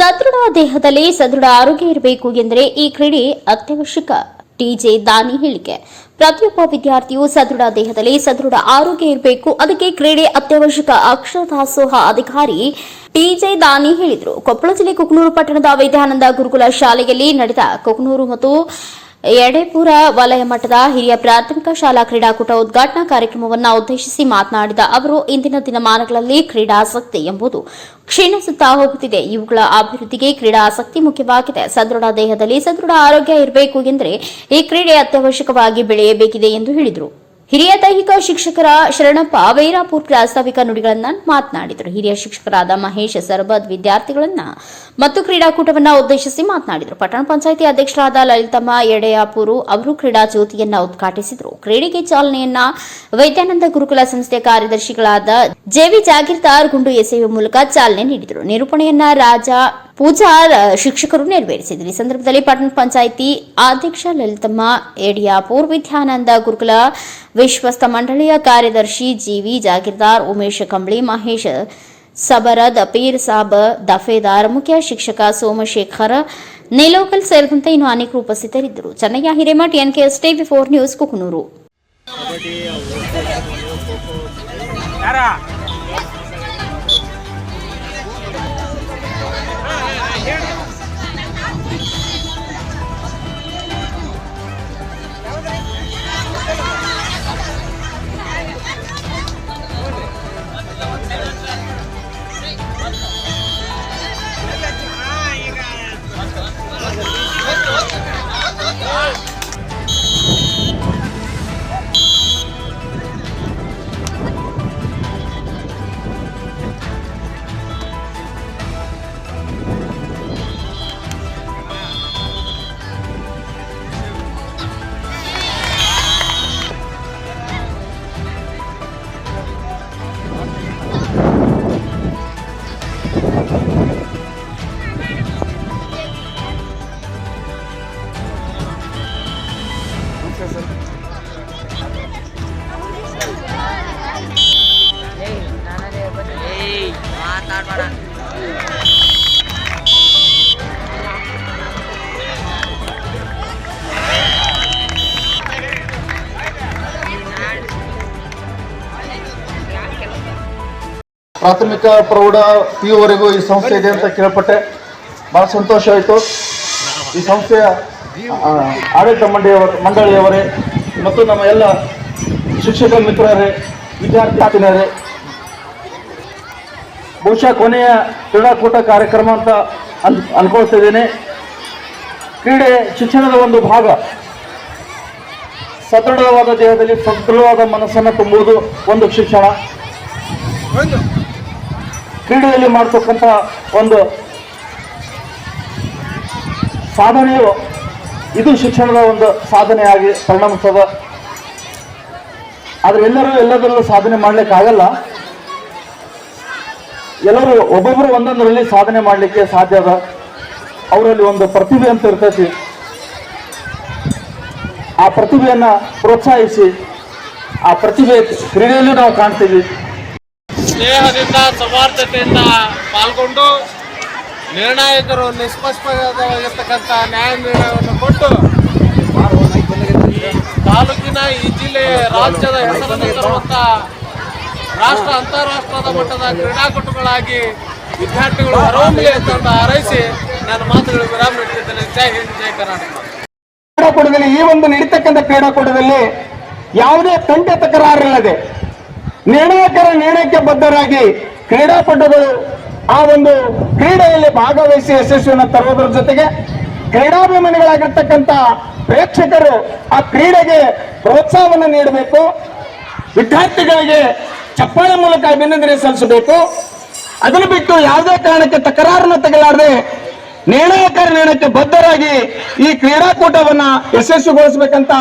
ಸದೃಢ ದೇಹದಲ್ಲಿ ಸದೃಢ ಆರೋಗ್ಯ ಇರಬೇಕು ಎಂದರೆ ಈ ಕ್ರೀಡೆ ಅತ್ಯವಶ್ಯಕ. ಟಿಜೆ ದಾನಿ ಹೇಳಿಕೆ. ಪ್ರತಿಯೊಬ್ಬ ವಿದ್ಯಾರ್ಥಿಯು ಸದೃಢ ದೇಹದಲ್ಲಿ ಸದೃಢ ಆರೋಗ್ಯ ಇರಬೇಕು. ಅದಕ್ಕೆ ಕ್ರೀಡೆ ಅತ್ಯವಶ್ಯಕ ಅಕ್ಷರ ದಾಸೋಹ ಅಧಿಕಾರಿ ಟಿಜೆ ದಾನಿ ಹೇಳಿದರು. ಕೊಪ್ಪಳ ಜಿಲ್ಲೆ ಕುಕನೂರು ಪಟ್ಟಣದ ವಿದ್ಯಾನಂದ ಗುರುಕುಲ ಶಾಲೆಯಲ್ಲಿ ನಡೆದ ಕುಕನೂರು ಮತ್ತು ಎಡೆಪುರ ವಲಯ ಮಟ್ಟದ ಹಿರಿಯ ಪ್ರಾಥಮಿಕ ಶಾಲಾ ಕ್ರೀಡಾಕೂಟ ಉದ್ಘಾಟನಾ ಕಾರ್ಯಕ್ರಮವನ್ನು ಉದ್ದೇಶಿಸಿ ಮಾತನಾಡಿದ ಅವರು, ಇಂದಿನ ದಿನಮಾನಗಳಲ್ಲಿ ಕ್ರೀಡಾಸಕ್ತಿ ಎಂಬುದು ಕ್ಷೀಣಿಸುತ್ತಾ ಹೋಗುತ್ತಿದೆ. ಇವುಗಳ ಅಭಿವೃದ್ಧಿಗೆ ಕ್ರೀಡಾಸಕ್ತಿ ಮುಖ್ಯವಾಗಿದೆ. ಸದೃಢ ದೇಹದಲ್ಲಿ ಸದೃಢ ಆರೋಗ್ಯ ಇರಬೇಕು ಎಂದರೆ ಈ ಕ್ರೀಡೆ ಅತ್ಯವಶ್ಯಕವಾಗಿ ಬೆಳೆಯಬೇಕಿದೆ ಎಂದು ಹೇಳಿದರು. ಹಿರಿಯ ದೈಹಿಕ ಶಿಕ್ಷಕರ ಶರಣಪ್ಪ ವೈರಾಪುರ್ ಪ್ರಾಸ್ತಾವಿಕ ನುಡಿಗಳನ್ನ ಮಾತನಾಡಿದರು. ಹಿರಿಯ ಶಿಕ್ಷಕರಾದ ಮಹೇಶ್ ಸರ್ಬದ್ ವಿದ್ಯಾರ್ಥಿಗಳನ್ನ ಮತ್ತು ಕ್ರೀಡಾಕೂಟವನ್ನ ಉದ್ದೇಶಿಸಿ ಮಾತನಾಡಿದರು. ಪಟ್ಟಣ ಪಂಚಾಯಿತಿ ಅಧ್ಯಕ್ಷರಾದ ಲಲಿತಮ್ಮ ಎಡೆಯಾಪುರು ಅವರು ಕ್ರೀಡಾ ಜ್ಯೋತಿಯನ್ನ ಉದ್ಘಾಟಿಸಿದರು. ಕ್ರೀಡೆಗೆ ಚಾಲನೆಯನ್ನ ವೈದ್ಯಾನಂದ ಗುರುಕುಲ ಸಂಸ್ಥೆಯ ಕಾರ್ಯದರ್ಶಿಗಳಾದ ಜೆವಿ ಜಾಗೀರ್ದಾರ್ ಗುಂಡು ಎಸೆಯುವ ಮೂಲಕ ಚಾಲನೆ ನೀಡಿದರು. ನಿರೂಪಣೆಯನ್ನ ರಾಜ ಪೂಜಾರ್ ಶಿಕ್ಷಕರು ನೆರವೇರಿಸಿದರು. ಈ ಸಂದರ್ಭದಲ್ಲಿ ಪಟ್ಟಣ ಪಂಚಾಯಿತಿ ಅಧ್ಯಕ್ಷ ಲಲಿತಮ್ಮ ಯಡಿಯಾಪುರ್ ವಿದ್ಯಾನಂದ ಗುರುಕುಲ ವಿಶ್ವಸ್ತ ಮಂಡಳಿಯ ಕಾರ್ಯದರ್ಶಿ ಜಿವಿ ಜಾಗೀರ್ದಾರ್, ಉಮೇಶ್ ಕಂಬಳಿ, ಮಹೇಶ್ ಸಬರದ್, ಪೀರ್ ಸಾಬ್, ದಫೇದಾರ್, ಮುಖ್ಯ ಶಿಕ್ಷಕ ಸೋಮಶೇಖರ್, ನೇಲೋಕಲ್ ಸೇರಿದಂತೆ ಇನ್ನು ಅನೇಕರು ಉಪಸ್ಥಿತರಿದ್ದರು. Chennayya, Hiremath, NKS TV four news, Kukanur. কারা ಪ್ರಾಥಮಿಕ ಪ್ರೌಢ ಪಿ ಈ ಸಂಸ್ಥೆ ಇದೆ ಅಂತ ಕೇಳಪಟ್ಟೆ. ಬಹಳ ಸಂತೋಷ ಆಯಿತು. ಈ ಸಂಸ್ಥೆಯ ಆಡಳಿತ ಮಂಡಳಿಯವರ ಮಂಡಳಿಯವರೇ ಮತ್ತು ನಮ್ಮ ಎಲ್ಲ ಶಿಕ್ಷಕ ಮಿತ್ರರೇ, ವಿದ್ಯಾರ್ಥಿನಿಯರೇ ಬಹುಶಃ ಕೊನೆಯ ಕ್ರೀಡಾಕೂಟ ಕಾರ್ಯಕ್ರಮ ಅಂತ ಅನ್ ಅನ್ಕೊಳ್ತಿದ್ದೇನೆ ಕ್ರೀಡೆ ಶಿಕ್ಷಣದ ಒಂದು ಭಾಗ. ಸದೃಢವಾದ ದೇಹದಲ್ಲಿ ಸದೃಢವಾದ ಮನಸ್ಸನ್ನು ತುಂಬುವುದು ಒಂದು ಶಿಕ್ಷಣ. ಕ್ರೀಡೆಯಲ್ಲಿ ಮಾಡ್ತಕ್ಕಂಥ ಒಂದು ಸಾಧನೆಯು ಇದು ಶಿಕ್ಷಣದ ಒಂದು ಸಾಧನೆಯಾಗಿ ಪರಿಣಮಿಸ್ತದೆ. ಆದರೆ ಎಲ್ಲರೂ ಎಲ್ಲದರಲ್ಲೂ ಸಾಧನೆ ಮಾಡ್ಲಿಕ್ಕೆ ಆಗಲ್ಲ ಎಲ್ಲರೂ ಒಬ್ಬೊಬ್ಬರು ಒಂದೊಂದರಲ್ಲಿ ಸಾಧನೆ ಮಾಡಲಿಕ್ಕೆ ಸಾಧ್ಯ ಅದ. ಅವರಲ್ಲಿ ಒಂದು ಪ್ರತಿಭೆ ಅಂತ ಇರ್ತೈತಿ. ಆ ಪ್ರತಿಭೆಯನ್ನು ಪ್ರೋತ್ಸಾಹಿಸಿ, ಆ ಪ್ರತಿಭೆ ಕ್ರೀಡೆಯಲ್ಲೂ ನಾವು ಕಾಣ್ತೀವಿ. ಸ್ನೇಹದಿಂದ, ಸೌಹಾರ್ದತೆಯಿಂದ ಪಾಲ್ಗೊಂಡು, ನಿರ್ಣಾಯಕರು ನಿಷ್ಪಕ್ಷಪಾತವಾಗಿರ್ತಕ್ಕಂಥ ನ್ಯಾಯ ನಿರ್ಣಯವನ್ನು ಕೊಟ್ಟು, ತಾಲೂಕಿನ ಈ ಜಿಲ್ಲೆ ರಾಜ್ಯದ ಹೆಸರನ್ನು ತರುವಂತ ರಾಷ್ಟ್ರ ಅಂತಾರಾಷ್ಟ್ರದ ಮಟ್ಟದ ಕ್ರೀಡಾಪಟುಗಳಾಗಿ ವಿದ್ಯಾರ್ಥಿಗಳು ಹೊರಹೊಮ್ಮಲಿ ಅಂತ ಹಾರೈಸಿ ನನ್ನ ಮಾತುಗಳು ವಿರಾಮ ನೀಡುತ್ತಿದ್ದೇನೆ. ಜೈ ಹಿಂದ್, ಜೈ ಕರ್ನಾಟಕ. ಕ್ರೀಡಾಕೂಟದಲ್ಲಿ, ಈ ಒಂದು ನಡೀತಕ್ಕಂಥ ಕ್ರೀಡಾಕೂಟದಲ್ಲಿ ಯಾವುದೇ ತಂಟೆ ತಕರಾರಿಲ್ಲದೆ ನಿರ್ಣಾಯಕರ ನಿರ್ಣಯಕ್ಕೆ ಬದ್ಧರಾಗಿ ಕ್ರೀಡಾಪಟುಗಳು ಆ ಒಂದು ಕ್ರೀಡೆಯಲ್ಲಿ ಭಾಗವಹಿಸಿ ಯಶಸ್ವಿಯನ್ನು ತರುವುದರ ಜೊತೆಗೆ ಕ್ರೀಡಾಭಿಮಾನಿಗಳಾಗಿರ್ತಕ್ಕಂಥ ಪ್ರೇಕ್ಷಕರು ಆ ಕ್ರೀಡೆಗೆ ಪ್ರೋತ್ಸಾಹವನ್ನು ನೀಡಬೇಕು. ವಿದ್ಯಾರ್ಥಿಗಳಿಗೆ ಚಪ್ಪಾಳೆ ಮೂಲಕ ಅಭಿನಂದನೆ ಸಲ್ಲಿಸಬೇಕು. ಅದನ್ನು ಬಿಟ್ಟು ಯಾವುದೇ ಕಾರಣಕ್ಕೆ ತಕರಾರನ್ನು ತಗಲಾರದೆ ನಿರ್ಣಯಕಾರಿ ನಿರ್ಣಯಕ್ಕೆ ಬದ್ಧರಾಗಿ ಈ ಕ್ರೀಡಾಕೂಟವನ್ನ ಯಶಸ್ವಿಗೊಳಿಸಬೇಕಂತ